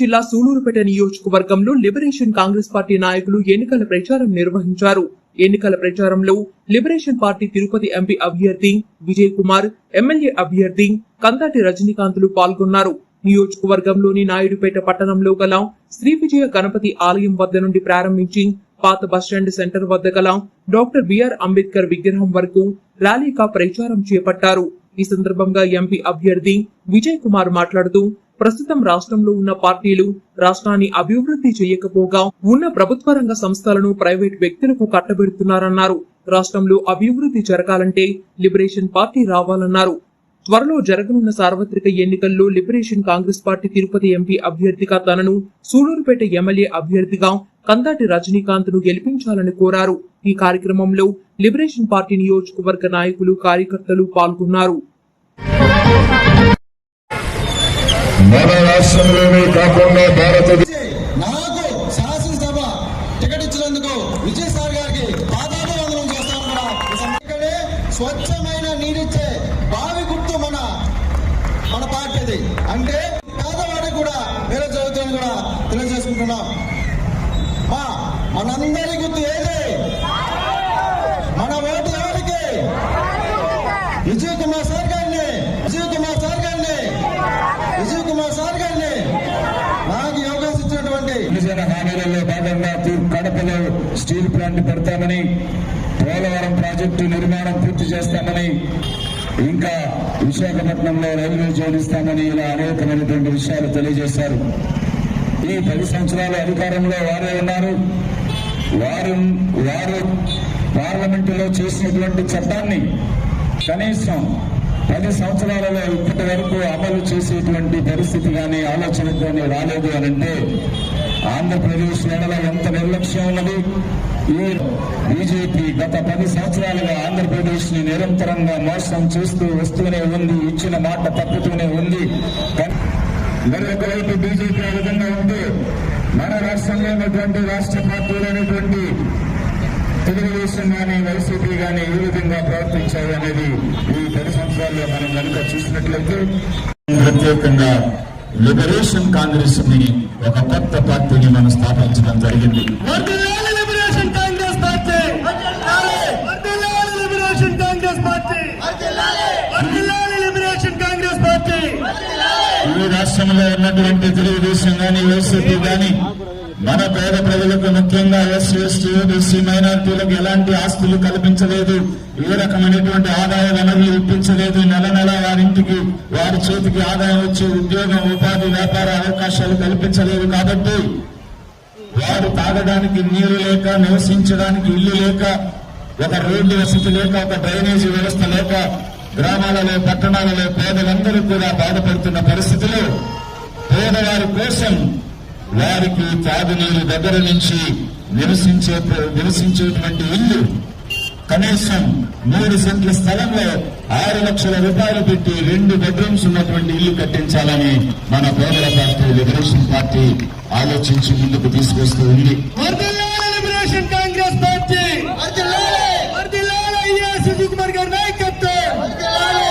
జిల్లా సూలూరుపేట నియోజకవర్గంలో liberation Congress party నాయకులు ఎన్నికల ప్రచారం నిర్వహించారు. ఎన్నికల ప్రచారంలో లిబరేషన్ పార్టీ తిరుపతి ఎంపీ అభ్యర్థి విజయ్ కుమార్ ఎమ్మెల్యే అభ్యర్థి కందాటి రజనీకాంతులు పాల్గొన్నారు. నియోజకవర్గంలోని నాయుడుపేట పట్టణంలో గల శ్రీ విజయ గణపతి ఆలయం వద్ద నుండి ప్రారంభించి పాత బస్టాండ్ సెంటర్ వద్ద గల డాక్టర్ బిఆర్ అంబేద్కర్ విగ్రహం వరకు ర్యాలీగా ప్రచారం చేపట్టారు. ఈ సందర్భంగా ఎంపీ అభ్యర్థి విజయ్ కుమార్ మాట్లాడుతూ ప్రస్తుతం రాష్ట్రంలో ఉన్న పార్టీలు రాష్ట్రాన్ని అభివృద్ధి చేయకపోగా ఉన్న ప్రభుత్వ రంగ సంస్థలను ప్రైవేట్ వ్యక్తులకు కట్టబెడుతున్నారన్నారు. రాష్ట్రంలో అభివృద్ధి జరగాలంటే లిబరేషన్ పార్టీ రావాలన్నారు. త్వరలో జరగనున్న సార్వత్రిక ఎన్నికల్లో liberation Congress party Tirupati MP అభ్యర్థిగా తనను సూలూరుపేట ఎమ్మెల్యే అభ్యర్థిగా కందాటి రజనీకాంత్ను గెలిపించాలని కోరారు. ఈ కార్యక్రమంలో లిబరేషన్ పార్టీ నియోజకవర్గ నాయకులు కార్యకర్తలు పాల్గొన్నారు. మన రాష్ట్రంలోనే కాకుండా భారతదేశ నాకు శాసనసభ టికెట్ ఇచ్చినందుకు విజయ్ సార్ గారికి పాదాభివందనం చేస్తాం కూడా. ఈ స్వచ్ఛమైన నీరిచ్చే బావి గుర్తు మన మన పార్టీది. అంటే పేదవాడికి కూడా వేరే చదువుతుంది కూడా తెలియజేసుకుంటున్నాం. మా మనందరి గుర్తు ఏది మన ఓటు ఎవరికి విజయ్ కుమార్ సార్ గారిని విజయ్ కుమార్ సార్ గారిని విజయ్ కుమార్ సార్ గారిని నాకు ఈ అవకాశం ఇచ్చినటువంటి విభజన భాగంగా తూర్పు కడపలో స్టీల్ ప్లాంట్ పెడతామని పోలవరం ప్రాజెక్టు నిర్మాణం పూర్తి చేస్తామని ఇంకా విశాఖపట్నంలో రైల్వే జోడిస్తామని ఇలా అనేకమైనటువంటి విషయాలు తెలియజేశారు. ఈ పది సంవత్సరాల అధికారంలో వారే ఉన్నారు. వారు వారు పార్లమెంటులో చేసినటువంటి చట్టాన్ని కనీసం పది సంవత్సరాలలో ఇప్పటి వరకు అమలు చేసేటువంటి పరిస్థితి కానీ ఆలోచన కానీ రాలేదు అని అంటే ఆంధ్రప్రదేశ్ ఎడల ఎంత నిర్లక్ష్యం ఉన్నది? ఈ బీజేపీ గత పది సంవత్సరాలుగా ఆంధ్రప్రదేశ్ని నిరంతరంగా మోసం చేస్తూ వస్తూనే ఉంది ఇచ్చిన మాట తప్పుతూనే ఉంది. మరొక వైపు బీజేపీ ఆ విధంగా ఉంటే మన రాష్ట్రంలో ఉన్నటువంటి రాష్ట్ర పార్టీలు అనేటువంటి తెలుగుదేశం కానీ వైసీపీ కానీ ఏ విధంగా ప్రవర్తించాయి అనేది ఈ పది సంవత్సరాల్లో మనం కనుక చూసినట్లయితే ప్రత్యేకంగా లిబరేషన్ కాంగ్రెస్ని ఒక కొత్త పార్టీని మనం స్థాపించడం జరిగింది వర్ధిల్లాలి లిబరేషన్ కాంగ్రెస్ పార్టీ వర్ధిల్లాలి లిబరేషన్ కాంగ్రెస్ పార్టీ వర్ధిల్లాలి లిబరేషన్ కాంగ్రెస్ పార్టీ తెలుగు రాష్ట్రంలో ఉన్నటువంటి తెలుగుదేశం కానీ వైసీపీ కానీ మన పేద ప్రజలకు ముఖ్యంగా ఎస్సీ ఎస్టీ ఓబీసీ మైనార్టీలకు ఎలాంటి ఆస్తులు కల్పించలేదు ఏ రకమైనటువంటి ఆదాయ వనరులు ఇప్పించలేదు నెల నెల వారింటికి వారి చేతికి ఆదాయం వచ్చే ఉద్యోగం ఉపాధి వ్యాపార అవకాశాలు కల్పించలేదు కాబట్టి వారు తాగడానికి నీరు లేక నివసించడానికి ఇల్లు లేక ఒక రోడ్డు వసతి లేక ఒక డ్రైనేజీ వ్యవస్థ లేక గ్రామాలలో పట్టణాలలో పేదలందరూ కూడా బాధపడుతున్న పరిస్థితిలో పేదవారి కోసం వారికి తాగునీరు దగ్గర నుంచి నివసించే నివసించేటువంటి ఇల్లు కనీసం మూడు సెంట్ల స్థలంలో ఆరు లక్షల రూపాయలు పెట్టి రెండు బెడ్రూమ్స్ ఉన్నటువంటి ఇల్లు కట్టించాలని మన పేదల పార్టీ లిబరేషన్ పార్టీ ఆలోచించి ముందుకు తీసుకొస్తూ ఉంది.